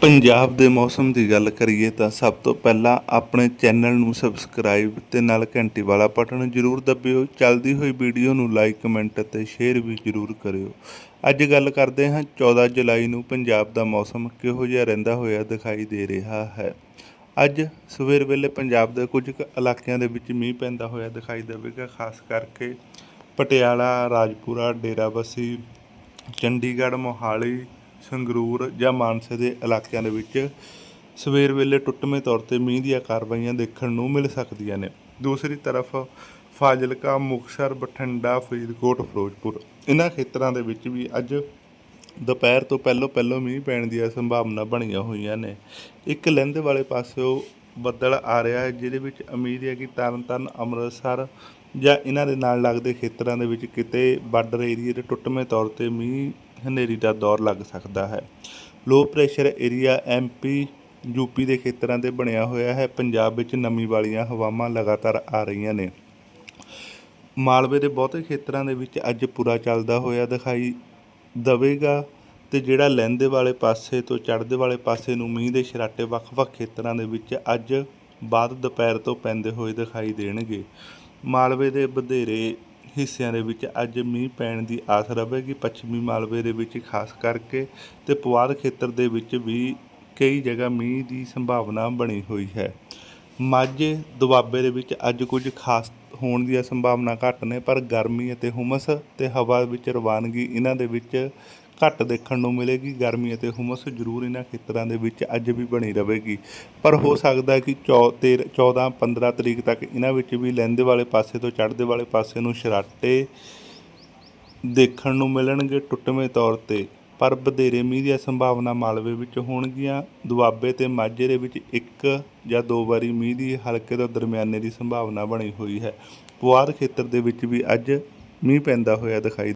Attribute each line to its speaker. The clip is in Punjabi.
Speaker 1: ਪੰਜਾਬ ਦੇ ਮੌਸਮ ਦੀ ਗੱਲ ਕਰੀਏ ਤਾਂ ਸਭ ਤੋਂ ਪਹਿਲਾਂ ਆਪਣੇ ਚੈਨਲ ਨੂੰ ਸਬਸਕ੍ਰਾਈਬ ਤੇ ਨਾਲ ਘੰਟੀ ਵਾਲਾ ਬਟਨ ਜ਼ਰੂਰ ਦਬਿਓ। ਚੱਲਦੀ ਹੋਈ ਵੀਡੀਓ ਨੂੰ ਲਾਈਕ, ਕਮੈਂਟ ਅਤੇ ਸ਼ੇਅਰ ਵੀ ਜ਼ਰੂਰ ਕਰਿਓ। ਅੱਜ ਗੱਲ ਕਰਦੇ ਹਾਂ 14 ਜੁਲਾਈ ਨੂੰ ਪੰਜਾਬ ਦਾ ਮੌਸਮ ਕਿਹੋ ਜਿਹਾ ਰਹਿੰਦਾ ਹੋਇਆ ਦਿਖਾਈ ਦੇ ਰਿਹਾ ਹੈ। ਅੱਜ ਸਵੇਰ ਵੇਲੇ ਪੰਜਾਬ ਦੇ ਕੁਝ ਕੁ ਇਲਾਕਿਆਂ ਦੇ ਵਿੱਚ ਮੀਂਹ ਪੈਂਦਾ ਹੋਇਆ ਦਿਖਾਈ ਦੇਵੇਗਾ, ਖਾਸ ਕਰਕੇ ਪਟਿਆਲਾ, ਰਾਜਪੁਰਾ, ਡੇਰਾਬੱਸੀ, ਚੰਡੀਗੜ੍ਹ, ਮੋਹਾਲੀ ਸੰਗਰੂਰ ਜਾਂ ਮਾਨਸੇ ਦੇ ਇਲਾਕਿਆਂ ਦੇ ਵਿੱਚ ਸਵੇਰ ਵੇਲੇ ਟੁੱਟਵੇਂ ਤੌਰ ਤੇ ਮੀਂਹ ਦੀਆਂ ਕਾਰਵਾਈਆਂ ਦੇਖਣ ਨੂੰ ਮਿਲ ਸਕਦੀਆਂ ਨੇ। ਦੂਸਰੀ ਤਰਫ ਫਾਜ਼ਿਲਕਾ, ਮੁਕਤਸਰ, ਬਠਿੰਡਾ, ਫਰੀਦਕੋਟ, ਫਿਰੋਜ਼ਪੁਰ ਇਹਨਾਂ ਖੇਤਰਾਂ ਦੇ ਵਿੱਚ ਵੀ ਅੱਜ ਦੁਪਹਿਰ ਤੋਂ ਪਹਿਲਾਂ ਪਹਿਲਾਂ ਮੀਂਹ ਪੈਣ ਦੀਆਂ ਸੰਭਾਵਨਾ ਬਣੀਆਂ ਹੋਈਆਂ ਨੇ। ਇੱਕ ਲਹਿੰਦੇ ਵਾਲੇ ਪਾਸਿਓ ਬੱਦਲ ਆ ਰਿਹਾ ਹੈ, ਜਿਹਦੇ ਵਿੱਚ ਉਮੀਦ ਹੈ ਕਿ ਤਰਨਤਾਰਨ, ਅੰਮ੍ਰਿਤਸਰ ਜਾਂ ਇਹਨਾਂ ਦੇ ਨਾਲ ਲੱਗਦੇ ਖੇਤਰਾਂ ਦੇ ਵਿੱਚ ਕਿਤੇ ਬਾਰਡਰ ਏਰੀਏ ਦੇ ਟੁੱਟਵੇਂ ਤੌਰ ਤੇ ਮੀਂਹ ਹਨੇਰੀ ਦਾ ਦੌਰ ਲੱਗ ਸਕਦਾ ਹੈ। Low pressure area MP UP ਦੇ ਖੇਤਰਾਂ ਤੇ ਬਣਿਆ ਹੋਇਆ ਹੈ। ਪੰਜਾਬ ਵਿੱਚ ਨਮੀ ਵਾਲੀਆਂ ਹਵਾਵਾਂ ਲਗਾਤਾਰ ਆ ਰਹੀਆਂ ਨੇ। ਮਾਲਵੇ ਦੇ ਬਹੁਤੇ ਖੇਤਰਾਂ ਦੇ ਵਿੱਚ ਅੱਜ ਪੂਰਾ ਚੱਲਦਾ ਹੋਇਆ ਦਿਖਾਈ ਦਵੇਗਾ ਤੇ ਜਿਹੜਾ ਲਹਿੰਦੇ ਵਾਲੇ ਪਾਸੇ ਤੋਂ ਚੜ੍ਹਦੇ ਵਾਲੇ ਪਾਸੇ ਨੂੰ ਮੀਂਹ ਦੇ ਛਰਾਟੇ ਵੱਖ-ਵੱਖ ਖੇਤਰਾਂ ਦੇ ਵਿੱਚ ਅੱਜ ਬਾਅਦ ਦੁਪਹਿਰ ਤੋਂ ਪੈਂਦੇ ਹੋਏ ਦਿਖਾਈ ਦੇਣਗੇ। ਮਾਲਵੇ ਦੇ ਵਧੇਰੇ ਹਿੱਸਿਆਂ ਦੇ ਵਿੱਚ ਅੱਜ ਮੀਂਹ ਪੈਣ ਦੀ ਆਸ ਰਹੇਗੀ ਪੱਛਮੀ ਮਾਲਵੇ ਦੇ ਵਿੱਚ ਖਾਸ ਕਰਕੇ ਤੇ ਪੁਆਧ ਖੇਤਰ ਦੇ ਵਿੱਚ ਵੀ ਕਈ ਜਗ੍ਹਾ ਮੀਂਹ ਦੀ ਸੰਭਾਵਨਾ ਬਣੀ ਹੋਈ ਹੈ। ਮਾਝੇ ਦੁਆਬੇ ਦੇ ਵਿੱਚ ਅੱਜ ਕੁਝ ਖਾਸ ਹੋਣ ਦੀਆਂ ਸੰਭਾਵਨਾ ਘੱਟ ਨੇ, ਪਰ ਗਰਮੀ ਅਤੇ ਹੁਮਸ ਤੇ ਹਵਾ ਵਿੱਚ ਰਵਾਨਗੀ ਇਹਨਾਂ ਦੇ ਵਿੱਚ ਘੱਟ ਦੇਖਣ ਨੂੰ ਮਿਲੇਗੀ, ਗਰਮੀ ਅਤੇ ਹੁਮਸ ਜ਼ਰੂਰ ਇਹਨਾਂ ਖੇਤਰਾਂ ਦੇ ਵਿੱਚ ਅੱਜ ਵੀ ਬਣੀ ਰਹੇਗੀ। ਪਰ ਹੋ ਸਕਦਾ ਹੈ ਕਿ 14 15 ਤਰੀਕ ਤੱਕ ਇਹਨਾਂ ਵਿੱਚ ਵੀ ਲਹਿੰਦੇ ਵਾਲੇ ਪਾਸੇ ਤੋਂ ਚੜ੍ਹਦੇ ਵਾਲੇ ਪਾਸੇ ਨੂੰ ਸ਼ਰਾਟੇ ਦੇਖਣ ਨੂੰ ਮਿਲਣਗੇ ਟੁੱਟਵੇਂ ਤੌਰ ਤੇ। ਪਰ ਵਧੇਰੇ ਮੀਂਹ ਦੀਆਂ ਸੰਭਾਵਨਾ ਮਾਲਵੇ ਵਿੱਚ ਹੋਣਗੀਆਂ। ਦੁਆਬੇ ਤੇ ਮਾਝੇ ਦੇ ਵਿੱਚ ਇੱਕ ਜਾਂ ਦੋ ਵਾਰੀ ਮੀਂਹ ਦੀ ਹਲਕੇ ਤੋਂ ਦਰਮਿਆਨੇ ਦੀ ਸੰਭਾਵਨਾ ਬਣੀ ਹੋਈ ਹੈ। ਪੁਆਧ ਖੇਤਰ ਦੇ ਵਿੱਚ ਵੀ ਅੱਜ ਮੀਂਹ ਪੈਂਦਾ ਹੋਇਆ ਦਿਖਾਈ